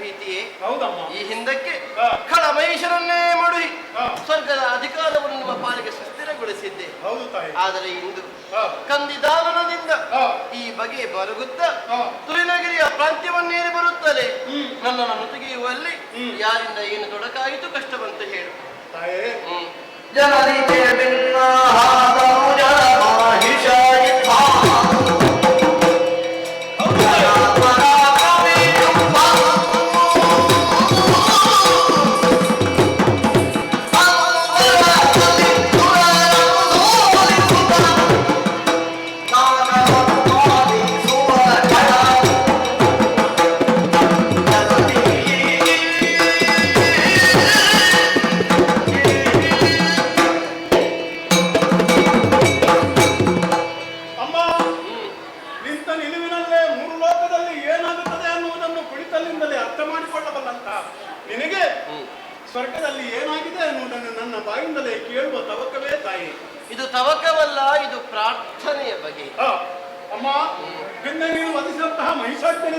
ಭೀತಿಯೇ? ಹೌದಮ್ಮ. ಈ ಹಿಂದಕ್ಕೆ ಖಳ ಮಹೇಶರನ್ನೇ ಮಡುಹಿ ಸ್ವರ್ಗದ ಅಧಿಕಾರವನ್ನು ನಿಮ್ಮ ಪಾಲಿಗೆ ಸುಸ್ಥಿರಗೊಳಿಸಿದ್ದೆ. ಹೌದು ತಾಯಿ. ಆದರೆ ಇಂದು ಕಂದಿದಾವನದಿಂದ ಕಂದಿದಾನದಿಂದ ಈ ಬಗೆ ಬರುಗುತ್ತ ತುಳಿನಗಿರಿಯ ಪ್ರಾಂತ್ಯವನ್ನೇರಿ ಬರುತ್ತದೆ. ನನ್ನನ್ನು ತೆಗೆಯುವಲ್ಲಿ ಯಾರಿಂದ ಏನು ತೊಡಕಾಯಿತು ಕಷ್ಟವಂತ ಹೇಳು. ತಾಯೇ. ಹ್ಮ್.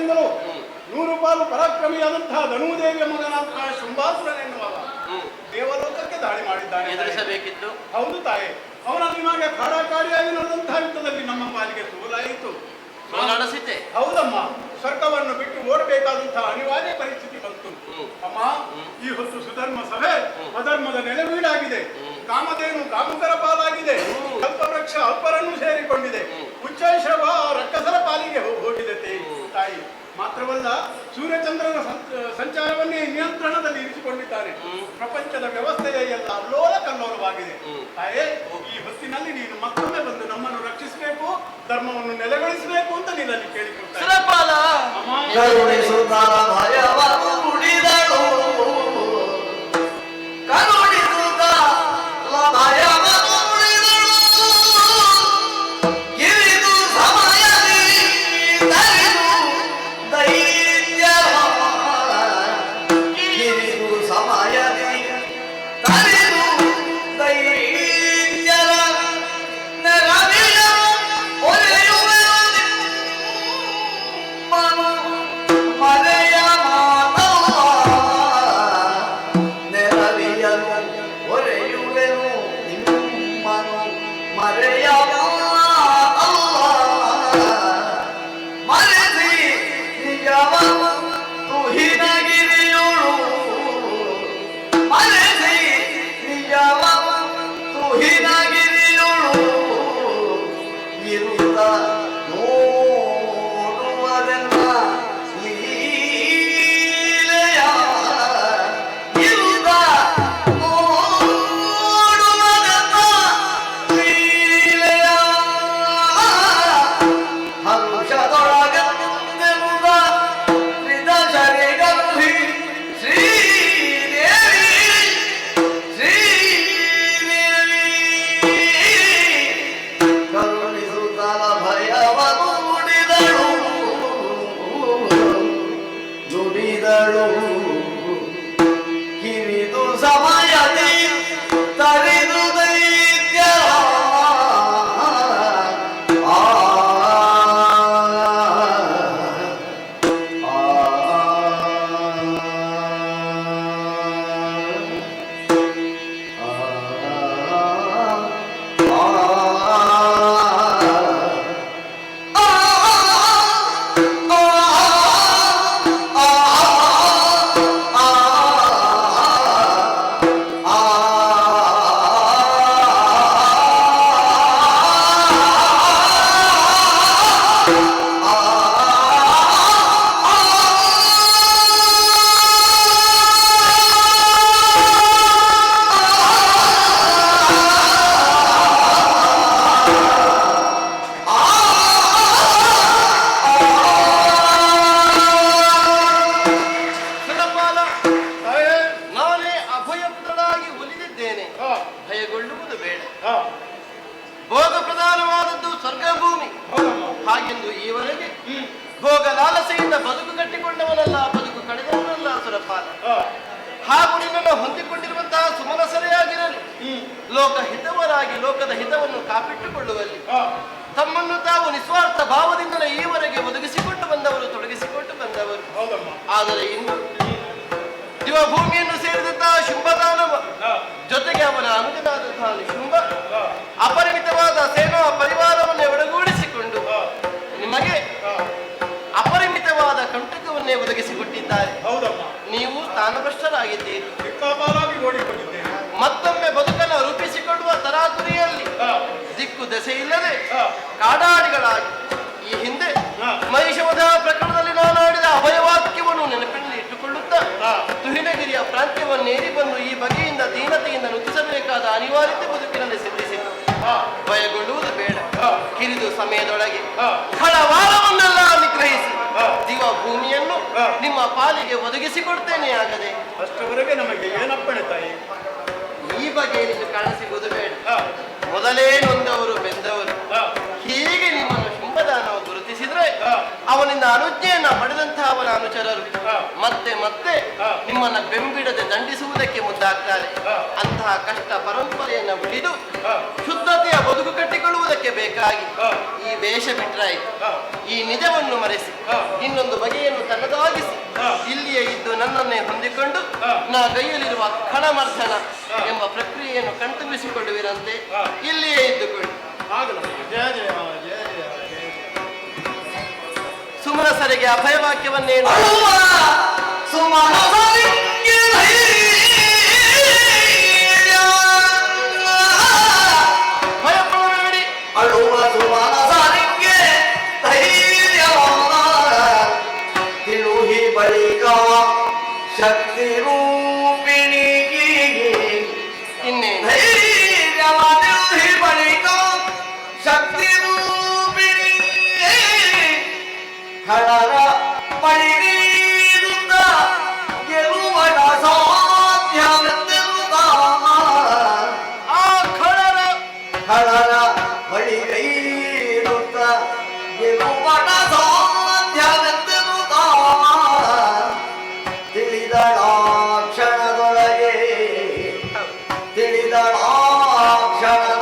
ಮಹಿಷಾಜ್ಯನಿಂದಲೂ ನೂರು ಪಾಲು ಪರಾಕ್ರಮಿಯಾದಂತಹ ಧನುದೇವಿಯ ಮಗನಾದ ಶುಂಭಾಸುರನ್ ಎನ್ನುವ ದೇವಲೋಕಕ್ಕೆ ದಾಳಿ ಮಾಡಿದ್ದಾನೆ. ಎದುರಿಸಬೇಕಿತ್ತು. ಹೌದು ತಾಯಿ. ಅವನ ನಿಮಗೆ ಕಾಡಾಕಾಡಿಯಾಗಿ ನಡೆದಂತಹ ಯುದ್ಧದಲ್ಲಿ ನಮ್ಮ ಪಾಲಿಗೆ ಸೋಲಾಯಿತು. ಸೋಲಾಡಿಸಿತೆ ಹೌದಮ್ಮ. ಸ್ವರ್ಗವನ್ನು ಬಿಟ್ಟು ಓಡಬೇಕಾದಂತಹ ಅನಿವಾರ್ಯ ಪರಿಸ್ಥಿತಿ ಬಂತು. ಅಮ್ಮ ಈ ಹೊತ್ತು ಸುಧರ್ಮ ಸಭೆ ಅಧರ್ಮದ ನೆಲೆವೀಡಾಗಿದೆ ಕಾಮಧೇನು ಕಾಮಕರ ಪಾಲಾಗಿದೆ. ಕಲ್ಪವೃಕ್ಷ ಅಪ್ಪರನ್ನು ಸೇರಿಕೊಂಡಿದೆ. ಉಚ್ಚೈಶ್ರವ ರಕ್ಕಸರ ಪಾಲಿಗೆ ಹೋಗಿದೆ ತಾಯಿ. ಮಾತ್ರವಲ್ಲ ಸೂರ್ಯಚಂದ್ರನ ಸಂಚಾರವನ್ನೇ ನಿಯಂತ್ರಣದಲ್ಲಿ ಇರಿಸಿಕೊಂಡಿದ್ದಾನೆ. ಪ್ರಪಂಚದ ವ್ಯವಸ್ಥೆಯ ಎಲ್ಲ ಅಲ್ಲೋಲ ಕಲ್ಲೋಲವಾಗಿದೆ. ತಾಯೇ ಈ ಹೊತ್ತಿನಲ್ಲಿ ನೀನು ಮತ್ತೊಮ್ಮೆ ಬಂದು ನಮ್ಮನ್ನು ರಕ್ಷಿಸಬೇಕು ಧರ್ಮವನ್ನು ನೆಲೆಗೊಳಿಸಬೇಕು ಅಂತ ನೀನಲ್ಲಿ ಕೇಳಿಕೊಳ್ತಾರೆ ಲೋಕದ ಹಿತವನ್ನು ಕಾಪಿಟ್ಟುಕೊಳ್ಳುವಲ್ಲಿ ತಮ್ಮನ್ನು ತಾವು ನಿಸ್ವಾರ್ಥ ಭಾವದಿಂದಲೇ ಈವರೆಗೆ ಒದಗಿಸಿಕೊಂಡು ಬಂದವರು ತೊಡಗಿಸಿಕೊಂಡು ಬಂದವರು. ಆದರೆ ಇನ್ನು ದಿವಭೂಮಿಯನ್ನು ಸೇರಿದಂತಹ ಶುಂಭದಾನವ ಆ, ಜೊತೆಗೆ ಅವನ ಅನುಜನಾದಂತಹ ಶುಂಭ ಅಪರಿಮಿತವಾದ ಸೇನಾ ಪರಿವಾರವನ್ನೇ ಒಳಗೂಡಿಸಿಕೊಂಡು ನಿಮಗೆ ಅಪರಿಮಿತವಾದ ಕಂಟಕವನ್ನೇ ಒದಗಿಸಿಕೊಟ್ಟಿದ್ದಾರೆ. ನೀವು ಸ್ಥಾನಭ್ರಷ್ಟರಾಗಿದ್ದೀರಿ. ಮತ್ತೊಮ್ಮೆ ಬದುಕನ್ನು ರೂಪಿಸಿಕೊಳ್ಳುವ ತರಾತುರಿಯಲ್ಲಿ ದಿಕ್ಕು ದೆಸೆ ಇಲ್ಲದೆ ಕಾಡಾಡಿಗಳಾಗಿ ಈ ಹಿಂದೆ ಮಹಿಷಮದ ಮಹಿಷವಧ ಪ್ರಕರಣದಲ್ಲಿ ನಾನು ಆಡಿದ ಅಭಯವಾಕ್ಯವನ್ನು ನೆನಪಿನಲ್ಲಿ ಇಟ್ಟುಕೊಳ್ಳುತ್ತಾ ತುಹಿನಗಿರಿಯ ಪ್ರಾಂತ್ಯವನ್ನೇರಿ ಬಂದು ಈ ಬಗೆಯಿಂದ ದೀನತೆಯಿಂದ ನುತಿಸಬೇಕಾದ ಅನಿವಾರ್ಯತೆ ಬದುಕಿನಲ್ಲಿ ಸಿದ್ಧಿಸಿತು ಭಯಗೊಳ್ಳುವುದು ಬೇಡ. ಕಿರಿದು ಸಮಯದೊಳಗೆ ಹಳವಾರವನ್ನೆಲ್ಲ ನಿಗ್ರಹಿಸಿ. ದಿವ ಭೂಮಿಯನ್ನು ನಿಮ್ಮ ಪಾಲಿಗೆ ಒದಗಿಸಿಕೊಡ್ತೇನೆ ಆಗದೆ. ಅಷ್ಟವರೆಗೆ ನಮಗೆ ಏನಪ್ಪಣೆ ತಾಯಿ? ಬಗೆಯಲ್ಲಿ ಕಾಣಸಿಗುವುದು ಬೇಡ. ಮೊದಲೇ ನೊಂದವರು ಬೆಂದವರು ಆ, ಹೀಗೆ ನಿಮ್ಮನ್ನು ಶುಂಭದಾನವು ಗುರುತಿಸಿದ್ರೆ ಆ. ಅವನಿಂದ ಅನುಜ್ಞೆಯನ್ನ ಪಡೆದಂತಹ ಅವನ ಅನುಚರರು. ಮತ್ತೆ ಮತ್ತೆ. ನಿಮ್ಮನ್ನ ಬೆಂಬಿಡದೆ ದಂಡಿಸುವುದಕ್ಕೆ ಮುಂದಾಗ್ತಾರೆ. ಅಂತಹ ಕಷ್ಟ ಪರಂಪರೆಯನ್ನ ಬಿಡಿದು ಶುದ್ಧತೆಯ ಬದುಕು ಕಟ್ಟಿಕೊಳ್ಳುವುದಕ್ಕೆ ಬೇಕಾಗಿ ಈ ವೇಷ ಬಿಟ್ರಾಯಿತು. ಈ ನಿಜವನ್ನು ಮರೆಸಿ ಇನ್ನೊಂದು ಬಗೆಯನ್ನು ತನ್ನದಾಗಿಸಿ. ಇಲ್ಲಿಯೇ ಇದ್ದು ನನ್ನನ್ನೇ ಹೊಂದಿಕೊಂಡು. ನಾ ಕೈಯಲ್ಲಿರುವ ಕಣಮರ್ಧನ. ಎಂಬ ಪ್ರಕ್ರಿಯೆಯನ್ನು ಕಣ್ತುಂಬಿಸಿಕೊಳ್ಳುವಿರಂತೆ. ಇದ್ದುಕೊಂಡು ಇಲ್ಲಿಯೇ ಇದ್ದುಕೊಳ್ಳಿ. ಸುಮನಸರಿಗೆ ಅಭಯವಾಕ್ಯವನ್ನೇನು ಸುಮನಸರಿಗೆ Yeah.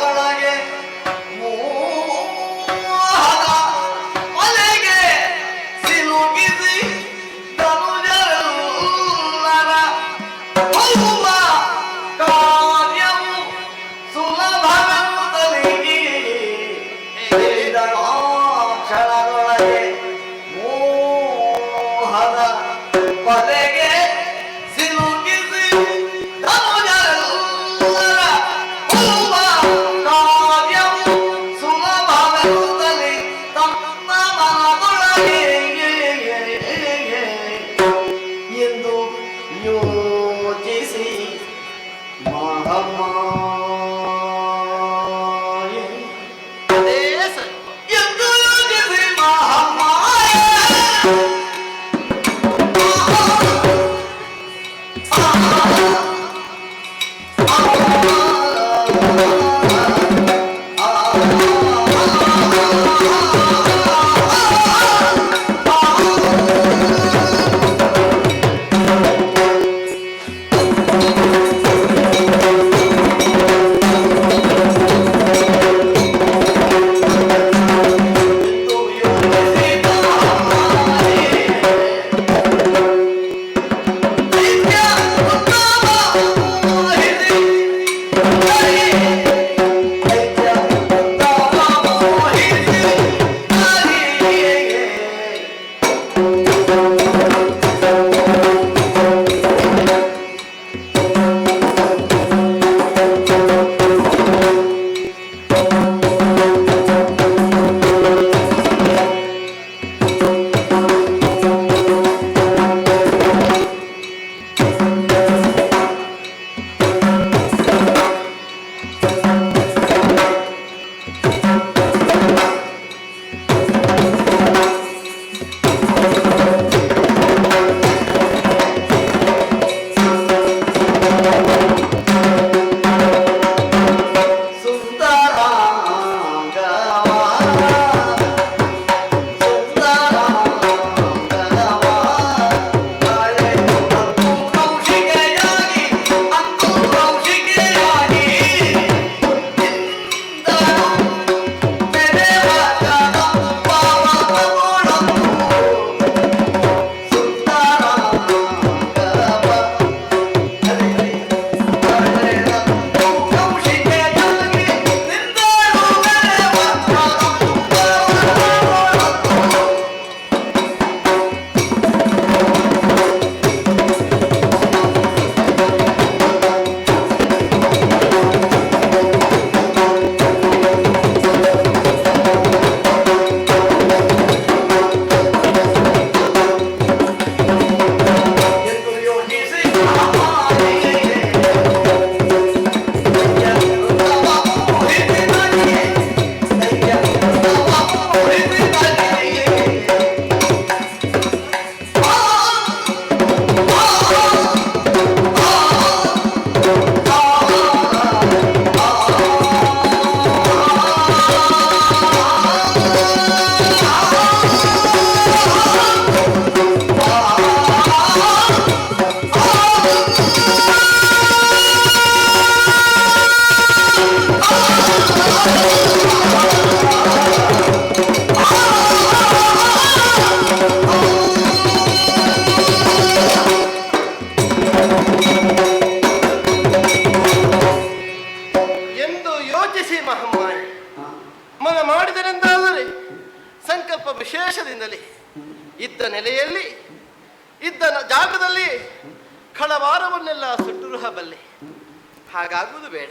ಹಾಗಾಗುವುದು ಬೇಡ.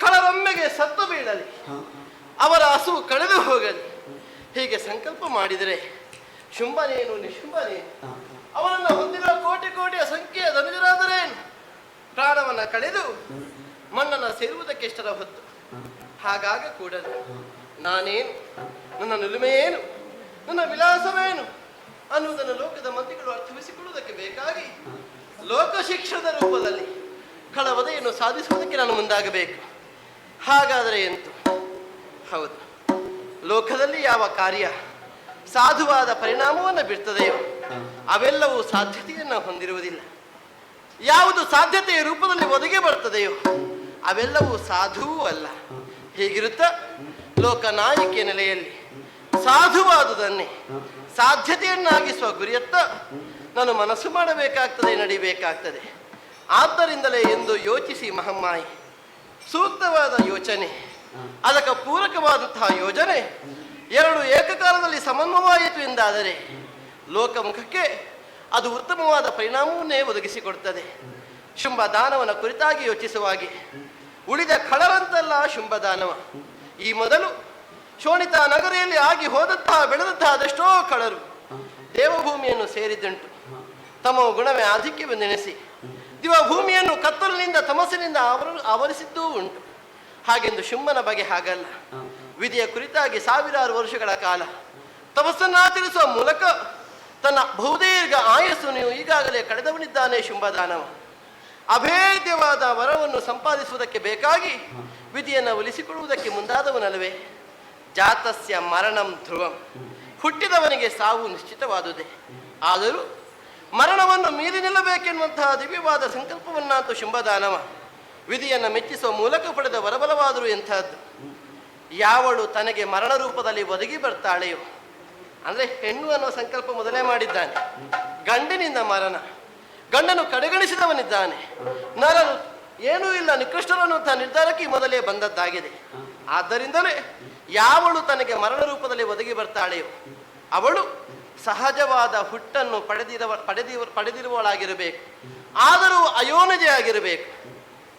ಕಳರೊಮ್ಮೆಗೆ ಸತ್ತು ಬೀಳಲಿ. ಅವರ ಹಸು ಕಳೆದು ಹೋಗಲಿ. ಹೀಗೆ ಸಂಕಲ್ಪ ಮಾಡಿದರೆ ಶುಂಭನೇನು ನಿಶುಂಭನೇನು ಅವರನ್ನು ಹೊಂದಿರುವ ಕೋಟಿ ಕೋಟಿಯ ಸಂಖ್ಯೆಯ ಧನುಜರಾದರೇನು? ಪ್ರಾಣವನ್ನ ಕಳೆದು ಮಣ್ಣನ್ನು ಸೇರುವುದಕ್ಕೆ ಇಷ್ಟರ ಹೊತ್ತು. ಹಾಗಾಗ ಕೂಡಲು. ನಾನೇನು? ನನ್ನ ನಿಲುಮೆಯೇನು? ನನ್ನ ವಿಲಾಸವೇನು ಅನ್ನುವುದನ್ನು ಲೋಕದ ಮಂತ್ರಿಗಳು ಅರ್ಥವಿಸಿಕೊಳ್ಳುವುದಕ್ಕೆ ಬೇಕಾಗಿ ಲೋಕ ಶಿಕ್ಷಣದ ರೂಪದಲ್ಲಿ ಕಳವದೆಯನ್ನು ಸಾಧಿಸುವುದಕ್ಕೆ ನಾನು ಮುಂದಾಗಬೇಕು. ಹಾಗಾದರೆ ಎಂತು? ಹೌದು, ಲೋಕದಲ್ಲಿ ಯಾವ ಕಾರ್ಯ ಸಾಧುವಾದ ಪರಿಣಾಮವನ್ನು ಬೀರ್ತದೆಯೋ ಅವೆಲ್ಲವೂ ಸಾಧ್ಯತೆಯನ್ನು ಹೊಂದಿರುವುದಿಲ್ಲ. ಯಾವುದು ಸಾಧ್ಯತೆಯ ರೂಪದಲ್ಲಿ ಒದಗಿ ಬರ್ತದೆಯೋ ಅವೆಲ್ಲವೂ ಸಾಧುವೂ ಅಲ್ಲ. ಹೀಗಿರುತ್ತ ಲೋಕನಾಯಕಿಯ ನೆಲೆಯಲ್ಲಿ ಸಾಧುವಾದುದನ್ನೇ ಸಾಧ್ಯತೆಯನ್ನಾಗಿಸುವ ಗುರಿಯತ್ತ ನಾನು ಮನಸ್ಸು ಮಾಡಬೇಕಾಗ್ತದೆ, ನಡಿಬೇಕಾಗ್ತದೆ. ಆದ್ದರಿಂದಲೇ ಎಂದು ಯೋಚಿಸಿ ಮಹಮ್ಮಾಯಿ. ಸೂಕ್ತವಾದ ಯೋಚನೆ. ಅದಕ್ಕೆ ಪೂರಕವಾದಂತಹ ಯೋಜನೆ. ಎರಡು ಏಕಕಾಲದಲ್ಲಿ ಸಮನ್ವಯವಾಯಿತು ಎಂದಾದರೆ ಲೋಕಮುಖಕ್ಕೆ ಅದು ಉತ್ತಮವಾದ ಪರಿಣಾಮವನ್ನೇ ಒದಗಿಸಿಕೊಡುತ್ತದೆ. ಶುಂಭ ದಾನವನ ಕುರಿತಾಗಿ ಯೋಚಿಸುವಾಗಿ ಉಳಿದ ಖಳರಂತಲ್ಲ ಶುಂಭ ದಾನವ ಈ ಮೊದಲು ಶೋಣಿತ ನಗರಿಯಲ್ಲಿ ಆಗಿ ಹೋದಂತಹ ಬೆಳೆದಂತಹ ಅದೆಷ್ಟೋ ಖಳರು ದೇವಭೂಮಿಯನ್ನು ಸೇರಿದ್ದುಂಟು. ತಮ್ಮ ಗುಣವೇ ಆಧಿಕ್ಯವೆಂದೆಣಿಸಿ ದಿವಭೂಮಿಯನ್ನು ಕತ್ತಲಿನಿಂದ ತಮಸ್ಸಿನಿಂದ ಅವರು ಆವರಿಸಿದ್ದೂ ಉಂಟು. ಹಾಗೆಂದು ಶುಂಭನ ಬಗೆ ಹಾಗಲ್ಲ. ವಿಧಿಯ ಕುರಿತಾಗಿ ಸಾವಿರಾರು ವರ್ಷಗಳ ಕಾಲ ತಪಸ್ಸನ್ನಾಚರಿಸುವ ಮೂಲಕ ತನ್ನ ಬಹುದೀರ್ಘ ಆಯಸ್ಸು ನೀವು ಈಗಾಗಲೇ ಕಳೆದವನಿದ್ದಾನೆ ಶುಂಭದಾನವ. ಅಭೇದ್ಯವಾದ ವರವನ್ನು ಸಂಪಾದಿಸುವುದಕ್ಕೆ ಬೇಕಾಗಿ ವಿಧಿಯನ್ನು ಒಲಿಸಿಕೊಳ್ಳುವುದಕ್ಕೆ ಮುಂದಾದವನಲ್ಲವೇ? ಜಾತಸ್ಯ ಮರಣಂ ಧ್ರುವಂ. ಹುಟ್ಟಿದವನಿಗೆ ಸಾವು ನಿಶ್ಚಿತವಾದುದೇ. ಆದರೂ ಮರಣವನ್ನು ಮೀರಿ ನಿಲ್ಲಬೇಕೆನ್ನುವಂತಹ ದಿವ್ಯವಾದ ಸಂಕಲ್ಪವನ್ನಂತೂ ಶುಂಭದಾನವ, ವಿಧಿಯನ್ನು ಮೆಚ್ಚಿಸುವ ಮೂಲಕ ಪಡೆದ ವರಬಲವಾದರು ಎಂಥದ್ದು? ಯಾವಳು ತನಗೆ ಮರಣ ರೂಪದಲ್ಲಿ ಒದಗಿ ಬರ್ತಾಳೆಯೋ? ಅಂದ್ರೆ ಹೆಣ್ಣು ಅನ್ನೋ ಸಂಕಲ್ಪ ಮೊದಲೇ ಮಾಡಿದ್ದಾನೆ. ಗಂಡಿನಿಂದ ಮರಣ, ಗಂಡನು ಕಡೆಗಣಿಸಿದವನಿದ್ದಾನೆ. ನರನು ಏನೂ ಇಲ್ಲ ನಿಕೃಷ್ಟರನ್ನುವಂತಹ ನಿರ್ಧಾರಕ್ಕೆ ಮೊದಲೇ ಬಂದದ್ದಾಗಿದೆ. ಆದ್ದರಿಂದಲೇ ಯಾವಳು ತನಗೆ ಮರಣ ರೂಪದಲ್ಲಿ ಒದಗಿ ಬರ್ತಾಳೆಯೋ? ಅವಳು ಸಹಜವಾದ ಹುಟ್ಟನ್ನು ಪಡೆದಿರವ, ಪಡೆದಿವ, ಪಡೆದಿರುವವಳಾಗಿರಬೇಕು. ಆದರೂ ಅಯೋನಜೆಯಾಗಿರಬೇಕು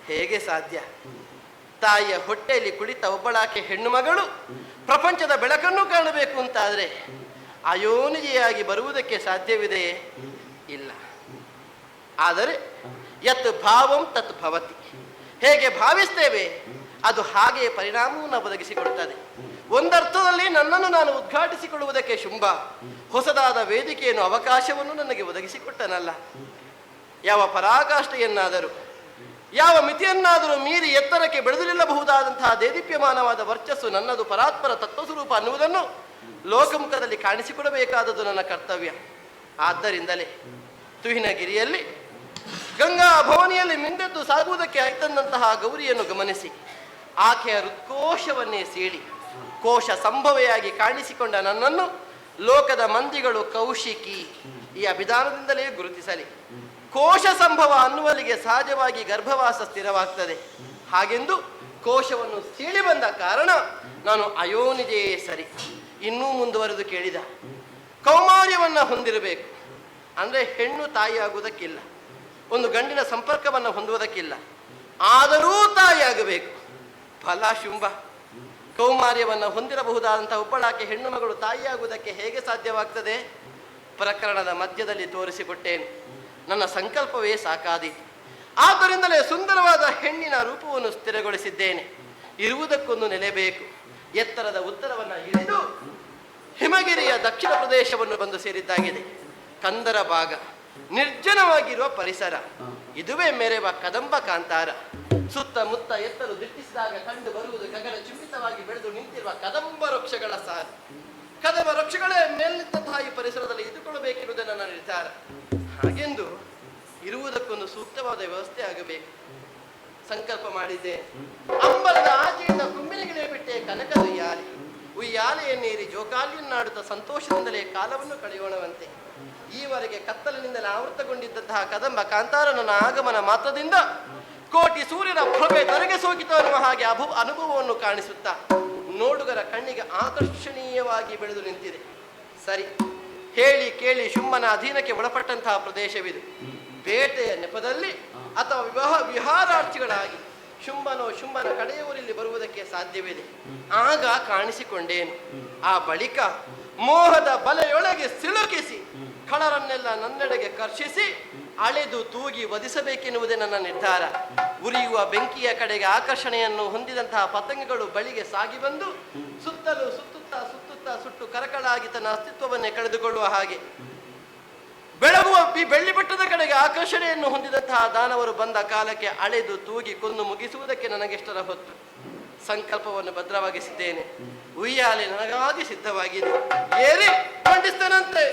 ಹೇಗೆ ಸಾಧ್ಯ? ತಾಯಿಯ ಹೊಟ್ಟೆಯಲ್ಲಿ ಕುಳಿತ ಒಬ್ಬಳಾಕೆ ಹೆಣ್ಣು ಮಗಳು, ಪ್ರಪಂಚದ ಬೆಳಕನ್ನು ಕಾಣಬೇಕು ಅಂತಾದರೆ ಅಯೋನಿಜೆಯಾಗಿ ಬರುವುದಕ್ಕೆ ಸಾಧ್ಯವಿದೆಯೇ ಇಲ್ಲ. ಆದರೆ ಯತ್ ಭಾವಂ ತತ್ ಭವತಿ. ಹೇಗೆ ಭಾವಿಸ್ತೇವೆ? ಅದು ಹಾಗೆಯೇ ಪರಿಣಾಮವನ್ನು ಒದಗಿಸಿಕೊಡುತ್ತದೆ. ಒಂದರ್ಥದಲ್ಲಿ ನನ್ನನ್ನು ನಾನು ಉದ್ಘಾಟಿಸಿಕೊಳ್ಳುವುದಕ್ಕೆ ಶುಂಭ. ಹೊಸದಾದ ವೇದಿಕೆಯನ್ನು ಅವಕಾಶವನ್ನು ನನಗೆ ಒದಗಿಸಿಕೊಟ್ಟನಲ್ಲ. ಯಾವ ಪರಾಕಾಷ್ಠೆಯನ್ನಾದರೂ, ಯಾವ ಮಿತಿಯನ್ನಾದರೂ ಮೀರಿ ಎತ್ತರಕ್ಕೆ ಬೆಳೆದಿಲ್ಲಬಹುದಾದಂತಹ ದೇದೀಪ್ಯಮಾನವಾದ ವರ್ಚಸ್ಸು ನನ್ನದು ಪರಾತ್ಪರ ತತ್ವ ಸ್ವರೂಪ ಅನ್ನುವುದನ್ನು ಲೋಕಮುಖದಲ್ಲಿ ಕಾಣಿಸಿಕೊಡಬೇಕಾದದ್ದು ನನ್ನ ಕರ್ತವ್ಯ. ಆದ್ದರಿಂದಲೇ ತುಹಿನಗಿರಿಯಲ್ಲಿ, ಗಂಗಾ ಭವನಿಯಲ್ಲಿ ಮಿಂದೆದ್ದು ಸಾಗುವುದಕ್ಕೆ ಆಯ್ತಂದಂತಹ ಗೌರಿಯನ್ನು ಗಮನಿಸಿ, ಆಕೆಯ ಹೃತ್ಕೋಶವನ್ನೇ ಸೀಳಿ ಕೋಶ ಸಂಭವೆಯಾಗಿ ಕಾಣಿಸಿಕೊಂಡ ನನ್ನನ್ನು ಲೋಕದ ಮಂದಿಗಳು ಕೌಶಿಕಿ ಈ ಅಭಿಧಾನದಿಂದಲೇ ಗುರುತಿಸಲಿ. ಕೋಶ ಸಂಭವ ಅನ್ನುವಲ್ಲಿಗೆ ಸಹಜವಾಗಿ ಗರ್ಭವಾಸ ಸ್ಥಿರವಾಗ್ತದೆ. ಹಾಗೆಂದು ಕೋಶವನ್ನು ಸೀಳಿ ಬಂದ ಕಾರಣ ನಾನು ಅಯೋನಿದೇ ಸರಿ. ಇನ್ನೂ ಮುಂದುವರೆದು ಕೇಳಿದ. ಕೌಮಾರ್ಯವನ್ನು ಹೊಂದಿರಬೇಕು. ಅಂದರೆ ಹೆಣ್ಣು ತಾಯಿಯಾಗುವುದಕ್ಕಿಲ್ಲ. ಒಂದು ಗಂಡಿನ ಸಂಪರ್ಕವನ್ನು ಹೊಂದುವುದಕ್ಕಿಲ್ಲ. ಆದರೂ ತಾಯಿಯಾಗಬೇಕು. ಫಲ ಶುಂಭ. ಕೌಮಾರ್ಯವನ್ನು ಹೊಂದಿರಬಹುದಾದಂತಹ ಒಬ್ಬಳಾಕೆ ಹೆಣ್ಣು ಮಗಳು ತಾಯಿಯಾಗುವುದಕ್ಕೆ ಹೇಗೆ ಸಾಧ್ಯವಾಗ್ತದೆ? ಪ್ರಕರಣದ ಮಧ್ಯದಲ್ಲಿ ತೋರಿಸಿಕೊಟ್ಟೇನು. ನನ್ನ ಸಂಕಲ್ಪವೇ ಸಾಕಾದಿ. ಆದ್ದರಿಂದಲೇ ಸುಂದರವಾದ ಹೆಣ್ಣಿನ ರೂಪವನ್ನು ಸ್ಥಿರಗೊಳಿಸಿದ್ದೇನೆ. ಇರುವುದಕ್ಕೊಂದು ನೆಲೆ ಬೇಕು. ಎತ್ತರದ ಉತ್ತರವನ್ನು ಇಳಿದು ಹಿಮಗಿರಿಯ ದಕ್ಷಿಣ ಪ್ರದೇಶವನ್ನು ಬಂದು ಸೇರಿದ್ದಾಗಿದೆ. ಕಂದರ ಭಾಗ ನಿರ್ಜನವಾಗಿರುವ ಪರಿಸರ. ಇದುವೇ ಮೆರೆವ ಕದಂಬ ಕಾಂತಾರ. ಸುತ್ತಮುತ್ತ ಎತ್ತಲು ದಿಟ್ಟಿಸಿದಾಗ ಕಂಡು ಬರುವುದು ಗಗನ ಚುಂಬಿತವಾಗಿ ಬೆಳೆದು ನಿಂತಿರುವ ಕದಂಬ ವೃಕ್ಷಗಳ ಸಾರ. ಕದಂಬ ವೃಕ್ಷಗಳೇ ಮೇಲಿದ್ದಂತಹ ಈ ಪರಿಸರದಲ್ಲಿ ಇದ್ದುಕೊಳ್ಳಬೇಕೆನ್ನುವುದೇ ನನ್ನ ನಿರ್ಧಾರ. ಹಾಗೆಂದು ಇರುವುದಕ್ಕೊಂದು ಸೂಕ್ತವಾದ ವ್ಯವಸ್ಥೆ ಆಗಬೇಕು. ಸಂಕಲ್ಪ ಮಾಡಿದೆ ಅಂಬಲದ ಆಚೆಯಿಂದ ಕುಂಬಿನಿಗಿಳೆ ಬಿಟ್ಟೆ ಕನಕ ಉಯ್ಯಾಲೆ. ಉಯ್ಯಾಲೆಯನ್ನೇರಿ ಜೋಕಾಲಿಯನ್ನಾಡುತ್ತಾ ಸಂತೋಷದಿಂದಲೇ ಕಾಲವನ್ನು ಕಳೆಯೋಣವಂತೆ. ಈವರೆಗೆ ಕತ್ತಲಿನಿಂದಲೇ ಆವೃತಗೊಂಡಿದ್ದಂತಹ ಕದಂಬ ಕಾಂತಾರನ ಆಗಮನ ಮಾತ್ರದಿಂದ ಕೋಟಿ ಸೂರ್ಯನ ಪ್ರಭೆ ತನಗೆ ಸೋಕಿತು ಅನ್ನುವ ಹಾಗೆ ಅಭು ಅನುಭವವನ್ನು ಕಾಣಿಸುತ್ತಾ ನೋಡುಗರ ಕಣ್ಣಿಗೆ ಆಕರ್ಷಣೀಯವಾಗಿ ಬೆಳೆದು ನಿಂತಿದೆ. ಸರಿ, ಹೇಳಿ ಕೇಳಿ ಶುಮ್ಮನ ಅಧೀನಕ್ಕೆ ಒಳಪಟ್ಟಂತಹ ಪ್ರದೇಶವಿದು. ಬೇಟೆಯ ನೆಪದಲ್ಲಿ ಅಥವಾ ವಿವಾಹ ವಿಹಾರಾರ್ಥಿಗಳಾಗಿ ಶುಂಭನೋ ಶುಂಭನ ಕಡೆಯವರಲ್ಲಿ ಬರುವುದಕ್ಕೆ ಸಾಧ್ಯವಿದೆ. ಆಗ ಕಾಣಿಸಿಕೊಂಡೇನು? ಆ ಬಳಿಕ ಮೋಹದ ಬಲೆಯೊಳಗೆ ಸಿಲುಕಿಸಿ ಖಳರನ್ನೆಲ್ಲ ನನ್ನೆಡೆಗೆ ಕರ್ಷಿಸಿ ಅಳೆದು ತೂಗಿ ವಧಿಸಬೇಕೆನ್ನುವುದೇ ನನ್ನ ನಿರ್ಧಾರ. ಉರಿಯುವ ಬೆಂಕಿಯ ಕಡೆಗೆ ಆಕರ್ಷಣೆಯನ್ನು ಹೊಂದಿದಂತಹ ಪತಂಗಗಳು ಬಳಿಗೆ ಸಾಗಿ ಬಂದು ಸುತ್ತಲೂ ಸುತ್ತುತ್ತಾ ಸುತ್ತುತ್ತಾ ಸುಟ್ಟು ಕರಕಳಾಗಿ ತನ್ನ ಅಸ್ತಿತ್ವವನ್ನೇ ಕಳೆದುಕೊಳ್ಳುವ ಹಾಗೆ. ಬೆಳಗುವ ಈ ಬೆಳ್ಳಿ ಬೆಟ್ಟದ ಕಡೆಗೆ ಆಕರ್ಷಣೆಯನ್ನು ಹೊಂದಿದಂತಹ ದಾನವರು ಬಂದ ಕಾಲಕ್ಕೆ ಅಳೆದು ತೂಗಿ ಕೊಂದು ಮುಗಿಸುವುದಕ್ಕೆ ನನಗೆಷ್ಟರ ಹೊತ್ತು. ಸಂಕಲ್ಪವನ್ನು ಭದ್ರವಾಗಿಸಿದ್ದೇನೆ. ಉಯ್ಯಾಲೆ ನನಗಾಗಿ ಸಿದ್ಧವಾಗಿದೆ. ಏರಿ ಖಂಡಿಸ್ತಾನಂತೆ.